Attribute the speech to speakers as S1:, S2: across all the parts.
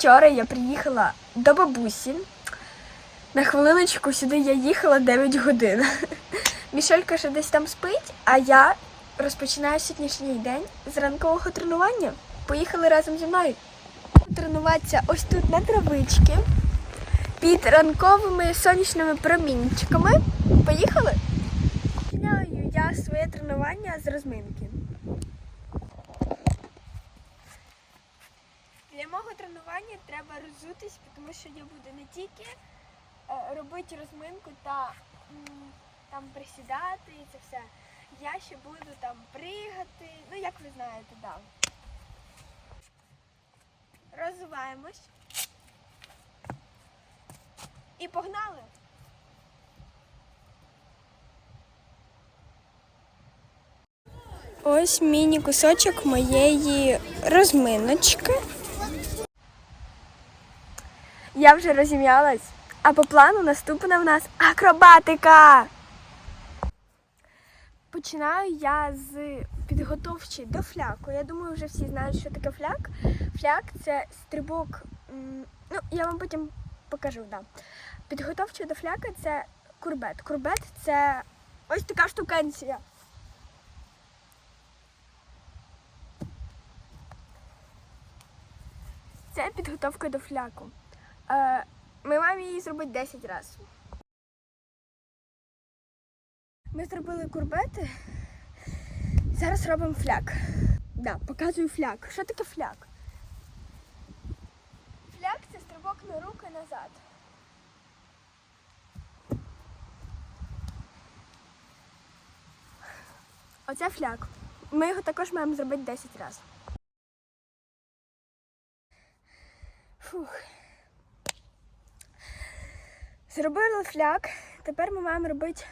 S1: Вчора я приїхала до бабусі. На хвилиночку сюди я їхала 9 годин. Мішелька ще десь там спить, а я розпочинаю сьогоднішній день з ранкового тренування. Поїхали разом зі мною. Тренуватися ось тут на травичці під ранковими сонячними промінчиками. Поїхали? Починаю я своє тренування з розминки. Мого тренування треба роззутись, тому що я буду не тільки е, робити розминку та там присідати і це все. Я ще буду там пригати, ну як ви знаєте, да. Розвиваємось. І погнали! Ось міні-кусочок моєї розминочки. Я вже розім'ялась, а по плану наступна в нас акробатика. Починаю я з підготовчі до фляку. Я думаю, вже всі знають, що таке фляк. Фляк це стрибок. Ну, я вам потім покажу, да. Підготовчі до фляка це курбет. Курбет це ось така штукенція. Це підготовка до фляку. Е, ми маємо її зробити 10 разів. Ми зробили курбети. Зараз робимо фляк. Да, показую фляк. Що таке фляк? Фляк це стрибок на руки назад. Оце фляк. Ми його також маємо зробити 10 разів. Фух. Зробили фляк. Тепер ми маємо робити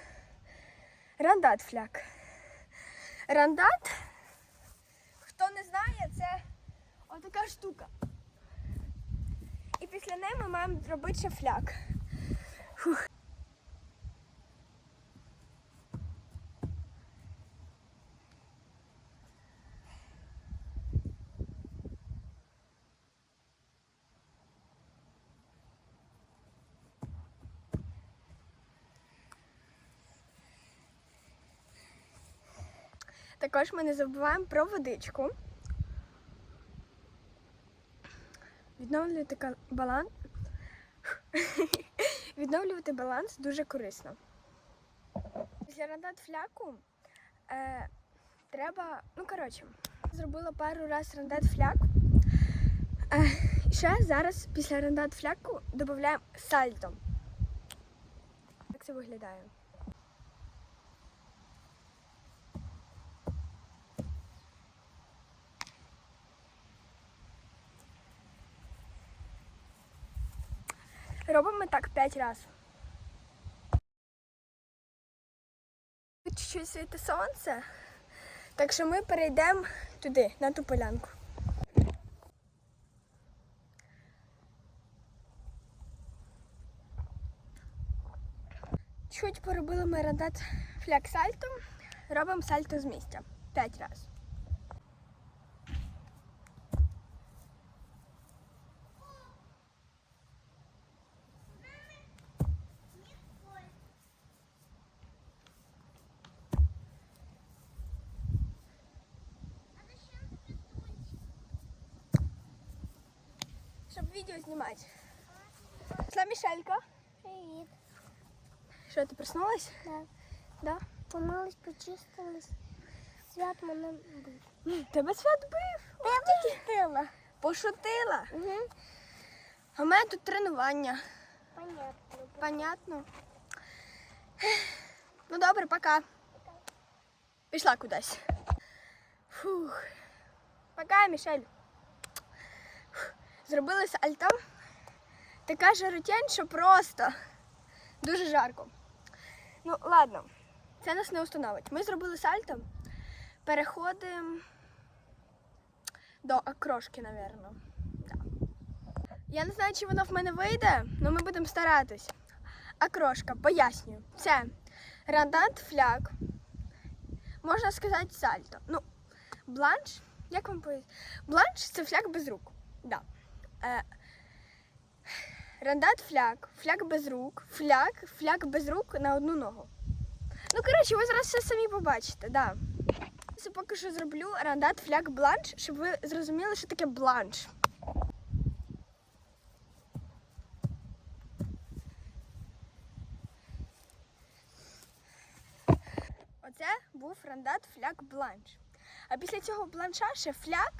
S1: рандат фляк. Рандат, хто не знає, це отака штука. І після неї ми маємо робити ще фляк. Фух. Також ми не забуваємо про водичку. Відновлювати баланс. Відновлювати баланс дуже корисно. Після рандат фляку е, треба. Ну, коротше, зробила пару раз рандат фляк. Е, ще зараз після рандат фляку додаємо сальто. Як це виглядає? Робимо так 5 разів. Чуть-чуть світить сонце, так що ми перейдемо туди, на ту полянку. Чуть поробили ми рандат фляк сальто, робимо сальто з місця 5 разів. Щоб відео знімати. Пішла Мішелька.
S2: Привіт.
S1: Що, ти проснулась?
S2: Да.
S1: Да?
S2: Помились, почистились. Свят мене бив.
S1: Тебе свят бив.
S2: Я почистила.
S1: Пошутила.
S2: Угу.
S1: А в мене тут тренування.
S2: Понятно.
S1: Понятно. Ну добре, пока. Пішла кудись. Фух. Пока, Мішель. Зробили сальто. Така жаротень, що просто дуже жарко. Ну, ладно, це нас не установить. Ми зробили сальто. Переходимо до окрошки. Да. Я не знаю, чи воно в мене вийде, але ми будемо старатись. Окрошка, пояснюю. Це рандат фляг. Можна сказати сальто. Ну, бланш, як вам пояснити? Бланш це фляг без рук. Да. Е, рандат фляг, фляг без рук, фляг, фляг без рук на одну ногу. Ну, коротше, ви зараз все самі побачите, да. Це поки що зроблю рандат фляг бланш, щоб ви зрозуміли, що таке бланш. Оце був рандат фляг бланш. А після цього бланша ще фляг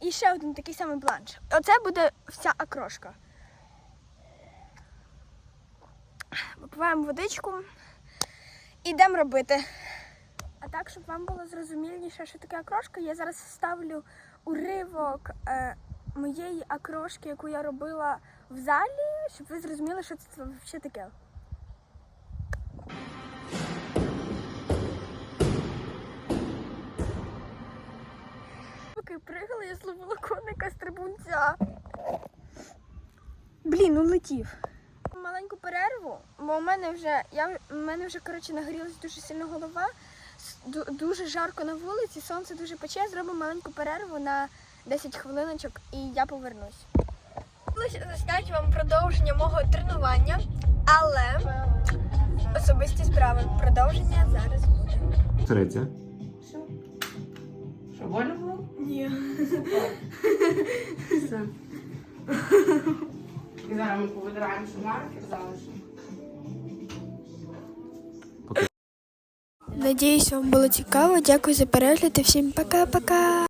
S1: і ще один такий самий бланш. Оце буде вся окрошка. Випиваємо водичку. Ідемо робити. А так, щоб вам було зрозуміліше, що таке окрошка, я зараз вставлю уривок е, моєї окрошки, яку я робила в залі, щоб ви зрозуміли, що це взагалі таке. Я зловила коника стрибунця. Блін, улетів. Маленьку перерву, бо у мене вже я у мене вже коротше нагрілась дуже сильно голова. Дуже жарко на вулиці, сонце дуже пече. Зробимо маленьку перерву на 10 хвилиночок і я повернусь. Хотілося вам продовження мого тренування, але особисті справи. Продовження зараз буде.
S3: Третє.
S4: Що, больно було?
S1: Ні.
S4: Все. І зараз ми повидираємо шумарки, залишимо.
S1: Надіюсь, вам було цікаво. Дякую за перегляд і всім пока-пока.